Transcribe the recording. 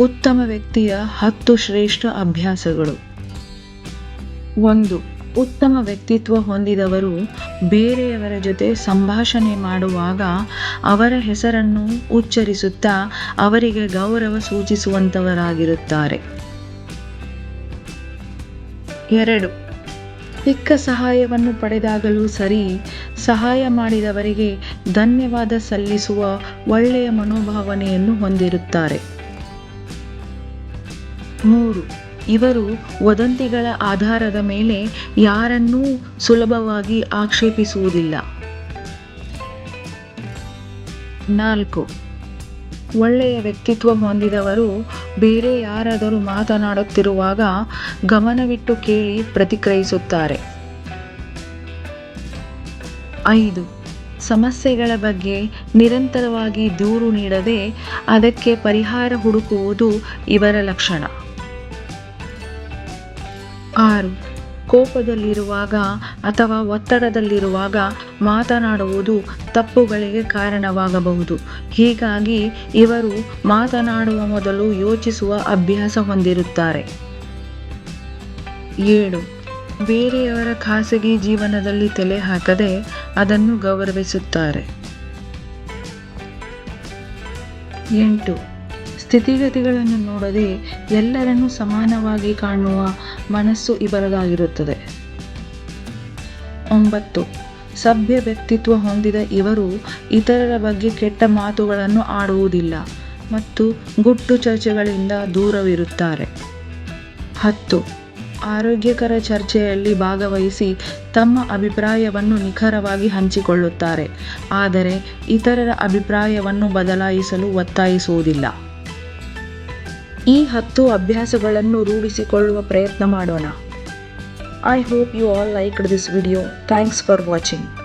ಉತ್ತಮ ವ್ಯಕ್ತಿಯ ಹತ್ತು ಶ್ರೇಷ್ಠ ಅಭ್ಯಾಸಗಳು. ಒಂದು, ಉತ್ತಮ ವ್ಯಕ್ತಿತ್ವ ಹೊಂದಿದವರು ಬೇರೆಯವರ ಜೊತೆ ಸಂಭಾಷಣೆ ಮಾಡುವಾಗ ಅವರ ಹೆಸರನ್ನು ಉಚ್ಚರಿಸುತ್ತಾ ಅವರಿಗೆ ಗೌರವ ಸೂಚಿಸುವಂತವರಾಗಿರುತ್ತಾರೆ. ಎರಡು ಚಿಕ್ಕ ಸಹಾಯವನ್ನು ಪಡೆದಾಗಲೂ ಸರಿ ಸಹಾಯ ಮಾಡಿದವರಿಗೆ ಧನ್ಯವಾದ ಸಲ್ಲಿಸುವ ಒಳ್ಳೆಯ ಮನೋಭಾವನೆಯನ್ನು ಹೊಂದಿರುತ್ತಾರೆ. ಮೂರು. ಇವರು ವದಂತಿಗಳ ಆಧಾರದ ಮೇಲೆ ಯಾರನ್ನೂ ಸುಲಭವಾಗಿ ಆಕ್ಷೇಪಿಸುವುದಿಲ್ಲ. ನಾಲ್ಕು. ಒಳ್ಳೆಯ ವ್ಯಕ್ತಿತ್ವ ಹೊಂದಿದವರು ಬೇರೆ ಯಾರಾದರೂ ಮಾತನಾಡುತ್ತಿರುವಾಗ ಗಮನವಿಟ್ಟು ಕೇಳಿ ಪ್ರತಿಕ್ರಿಯಿಸುತ್ತಾರೆ. ಐದು. ಸಮಸ್ಯೆಗಳ ಬಗ್ಗೆ ನಿರಂತರವಾಗಿ ದೂರು ನೀಡದೆ ಅದಕ್ಕೆ ಪರಿಹಾರ ಹುಡುಕುವುದು ಇವರ ಲಕ್ಷಣ. ಆರು. ಕೋಪದಲ್ಲಿರುವಾಗ ಅಥವಾ ಒತ್ತಡದಲ್ಲಿರುವಾಗ ಮಾತನಾಡುವುದು ತಪ್ಪುಗಳಿಗೆ ಕಾರಣವಾಗಬಹುದು. ಹೀಗಾಗಿ ಇವರು ಮಾತನಾಡುವ ಮೊದಲು ಯೋಚಿಸುವ ಅಭ್ಯಾಸ ಹೊಂದಿರುತ್ತಾರೆ. ಏಳು. ಬೇರೆಯವರ ಖಾಸಗಿ ಜೀವನದಲ್ಲಿ ತಲೆ ಹಾಕದೆ ಅದನ್ನು ಗೌರವಿಸುತ್ತಾರೆ. ಎಂಟು. ಸ್ಥಿತಿಗತಿಗಳನ್ನು ನೋಡದೆ ಎಲ್ಲರನ್ನೂ ಸಮಾನವಾಗಿ ಕಾಣುವ ಮನಸ್ಸು ಇವರದಾಗಿರುತ್ತದೆ ಒಂಬತ್ತು. ಸಭ್ಯ ವ್ಯಕ್ತಿತ್ವ ಹೊಂದಿದ ಇವರು ಇತರರ ಬಗ್ಗೆ ಕೆಟ್ಟ ಮಾತುಗಳನ್ನು ಆಡುವುದಿಲ್ಲ ಮತ್ತು ಗುಟ್ಟು ಚರ್ಚೆಗಳಿಂದ ದೂರವಿರುತ್ತಾರೆ. ಹತ್ತು. ಆರೋಗ್ಯಕರ ಚರ್ಚೆಯಲ್ಲಿ ಭಾಗವಹಿಸಿ ತಮ್ಮ ಅಭಿಪ್ರಾಯವನ್ನು ನಿಖರವಾಗಿ ಹಂಚಿಕೊಳ್ಳುತ್ತಾರೆ, ಆದರೆ ಇತರರ ಅಭಿಪ್ರಾಯವನ್ನು ಬದಲಾಯಿಸಲು ಒತ್ತಾಯಿಸುವುದಿಲ್ಲ. ಈ ಹತ್ತು ಅಭ್ಯಾಸಗಳನ್ನು ರೂಢಿಸಿಕೊಳ್ಳುವ ಪ್ರಯತ್ನ ಮಾಡೋಣ. I hope you all liked this video thanks for watching